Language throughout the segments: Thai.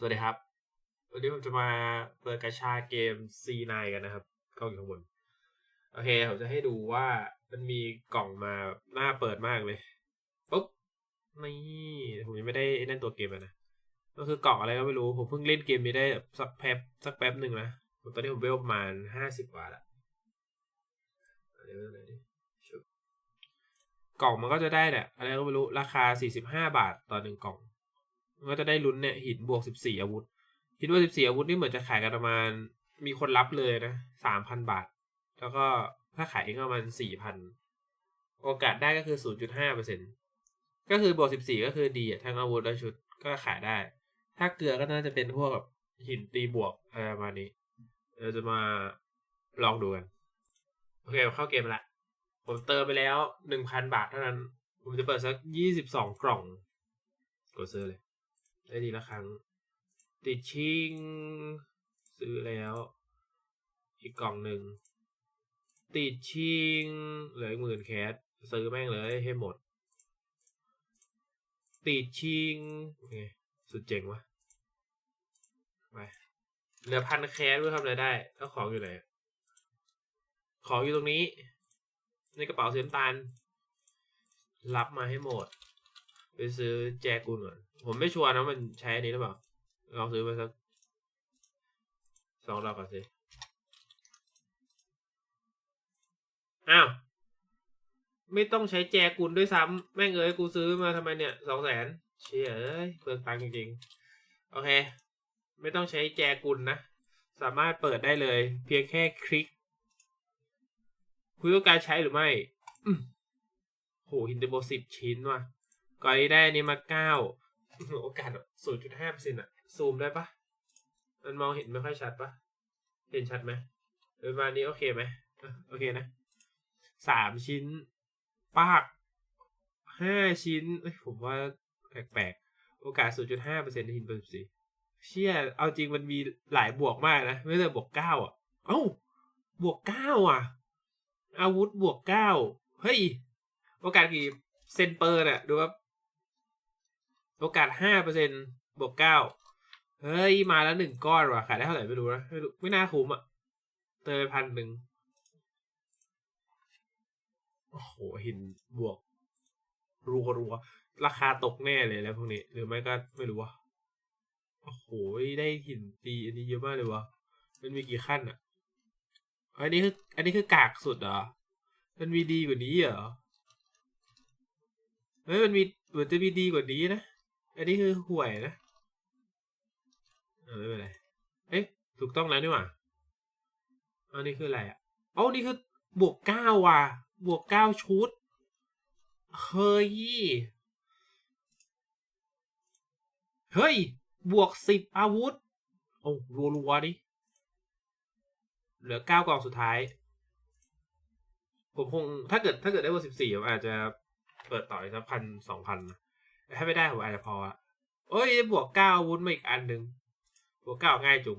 สวัสดีครับ วันนี้ผมจะมาเปิดกระชาเกม C9 กันนะครับกล้องอยู่ข้างบน โอเค ผมจะให้ดูว่ามันมีกล่องมาหน้าเปิดมากเลยปุ๊บนี่ผมยังไม่ได้เล่นตัวเกมนะ ก็คือกล่องอะไรก็ไม่รู้ ผมเพิ่งเล่นเกมนี้ได้สักแป๊บสักแป๊บหนึ่งนะตอนนี้ผมเวลประมาณห้าสิบกว่าละเดี๋ยวไหนดิกล่องมันก็จะได้เนี่ยอะไรก็ไม่รู้ราคาสี่สิบห้าบาทต่อหนึ่งกล่อง ก็จะได้ลุ้นเนี่ยหินบวกสิบสี่อาวุธหินบวกสิบสี่อาวุธนี่เหมือนจะขายกันประมาณ มีคนรับเลยนะสามพันบาท แล้วก็ถ้าขายเองก็ประมาณสี่พันโอกาสได้ก็คือศูนย์จุดห้าเปอร์เซ็นก็คือบวกสิบสี่ก็คือดีทั้งอาวุธและชุดก็ขายได้ ถ้าเกลือก็น่าจะเป็นพวกแบบหินตีบวกอะไรประมาณนี้เราจะมาลองดูกัน โอเคเข้าเกมละ ผมเติมไปแล้วหนึ่งพันบาทเท่านั้น ผมจะเปิดสักยี่สิบสองกล่อง กดซื้อเลย ได้ทีละครั้ง ติดชิง ซื้อแล้ว อีกกล่องหนึ่ง ติดชิง เหลือหมื่นแคสซื้อแม่งเลยให้หมด ติดชิงโอเคสุดเจ๋งวะไปเหลือพันแคสเพื่อทำอะไรได้ แล้วของอยู่ไหนของอยู่ตรงนี้ ในกระเป๋าเสีน้ำตาลรับมาให้หมด ไปซื้อแจกุนก่อนผมไม่ชัวร์นะมันใช้อันนี้หรือเปล่าลองซื้อไปสักสองดอกก่อนสิอ้าว ไม่ต้องใช้แจกุลด้วยซ้ำแม่งเอ้ยกูซื้อมาทำไมเนี่ยสองแสนเชี่ยเอ้ยเปลืองตังค์จริงๆ โอเค ไม่ต้องใช้แจกุลนะ สามารถเปิดได้เลย เพียงแค่คลิก คุณต้องการใช้หรือไม่อืมโหฮินเดโบสิบชิ้นว่ะ ก่อนนี้ได้อันนี้มาเก้าโอกาสศูนย์จุดห้าเปอร์เซ็นต์อะซูมได้ปะมันมองเห็นไม่ค่อยชัดปะเห็นชัดไหมประมาณนี้โอเคไหมโอเคนะสามชิ้น ปากห้าชิ้นเอ้ยผมว่าแปลกๆ โอกาสศูนย์จุดห้าเปอร์เซ็นต์ในหินเปอร์สิเชี่ย เอาจริงมันมีหลายบวกมากนะ ไม่ใช่บวกเก้าอะ เอ้า บวกเก้าอะ อาวุธบวกเก้าเฮ้ย โอกาสกี่เซนเปอร์เนี่ยดูว่า โอกาสห้าเปอร์เซ็นบวกเก้าเฮ้ย มาแล้วหนึ่งก้อนว่ะ ขายได้เท่าไหร่ไม่รู้นะไม่รู้ไม่น่าคุ้มอะ เติมไปพันหนึ่งโอ้โหหินบวก รัวรัวราคาตกแน่เลยแล้วพวกนี้ หรือไม่ก็ไม่รู้ว่าโอ้โห ได้หินตีอันนี้เยอะมากเลยวะมันมีกี่ขั้นอะ อันนี้คือ อันนี้คือกากสุดเหรอ มันมีดีกว่านี้เหรอเฮ้ยมันมีเหมือนจะมีดีกว่านี้นะ อันนี้คือห่วยนะเออไม่เป็นไร เอ๊ะ ถูกต้องแล้วนี่หว่าอันนี้คืออะไรอะอ๋อนี่คือบวกเก้าว่ะ บวกเก้าชุด เฮ้ย เฮ้ย บวกสิบอาวุธ โอ้รัวๆดิ เหลือเก้ากองสุดท้าย ผมคง ถ้าเกิด ถ้าเกิดได้เบอร์สิบสี่ผมอาจจะเปิดต่ออีกสักพันสองพันแต่ ถ้าไม่ได้ผมอาจจะพออะเอ้ยได้บวกเก้าอาวุธมาอีกอันหนึ่งบวกเก้าง่ายจุง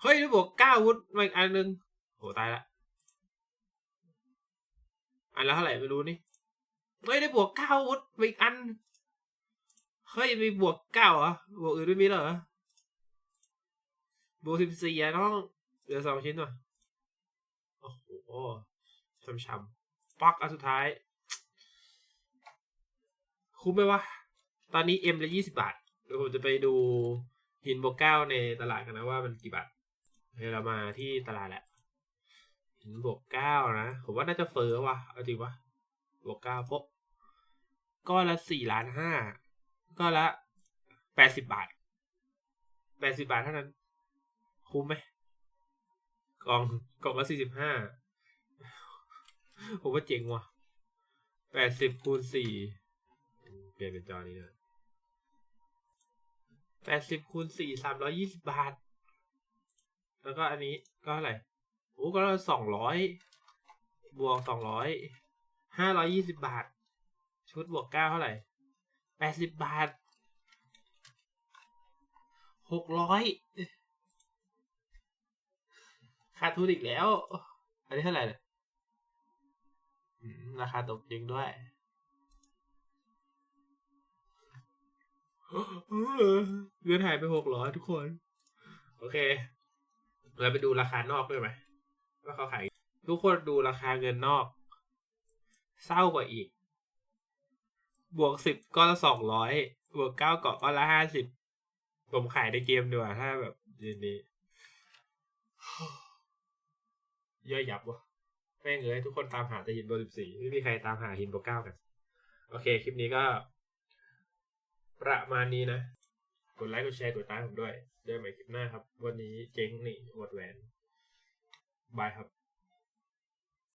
เฮ้ยได้บวกเก้าอาวุธมาอีกอันหนึ่งโหตายละอันละเท่าไหร่ไม่รู้นี่เฮ้ยได้บวกเก้าอาวุธมาอีกอันเฮ้ยมีบวกเก้าเหรอบวกอื่นไม่มีเหรอบวกสิบสี่อะน้องเหลือสองชิ้นว่ะโอ้โหช้ำๆปักอันสุดท้าย คุ้มไหมวะ ตอนนี้เอ็มละยี่สิบาทเดี๋ยวผมจะไปดูหินบกเก้าในตลาดกันนะว่ามันกี่บาทเดี๋ยวเรามาที่ตลาดแหละหินบกเก้านะผมว่าน่าจะเฟอร์ว่ะเอาจริงวะบกเก้าปุ๊บก้อนละสี่ล้านห้าก้อนละแปดสิบบาทแปดสิบาทเท่านั้น คุ้มไหมกล่องกล่องละสี่สิบห้าผมว่าเจ๋งว่ะแปดสิบคูณสี่ เปลี่ยนเป็นจอนี้นะแปดสิบคูณสี่สามร้อยี่สิบาท แล้วก็อันนี้ก็เท่าไหร่โอ้ก็สองร้อยบวกสองร้อยห้าร้อยี่สิบาท ชุดบวกเก้าเท่าไหร่แปดสิบบาทหกร้อยขาดทุนอีกแล้ว อันนี้เท่าไหร่เนี่ยราคาตกจริงด้วย เงินหายไปหกร้อยทุกคน โอเคเราไปดูราคานอกด้วยไหมว่าเขาขาย ทุกคนดูราคาเงินนอก เศร้ากว่าอีก บวกสิบก้อนละสองร้อยบวกเก้าเกาะก้อนละห้าสิบผมขายในเกมดีกว่าถ้าแบบยืนนี้ย่อยยับวะแม่งเลยทุกคนตามหาแต่หินเบอร์สิบสี่ไม่มีใครตามหาหินเบอร์เก้ากัน โอเค คลิปนี้ก็ ประมาณนี้นะ กดไลค์กดแชร์กดติดตามผมด้วยเจอกันใหม่คลิปหน้าครับ วันนี้เจ๊งนี่อวดแหวน บายครับ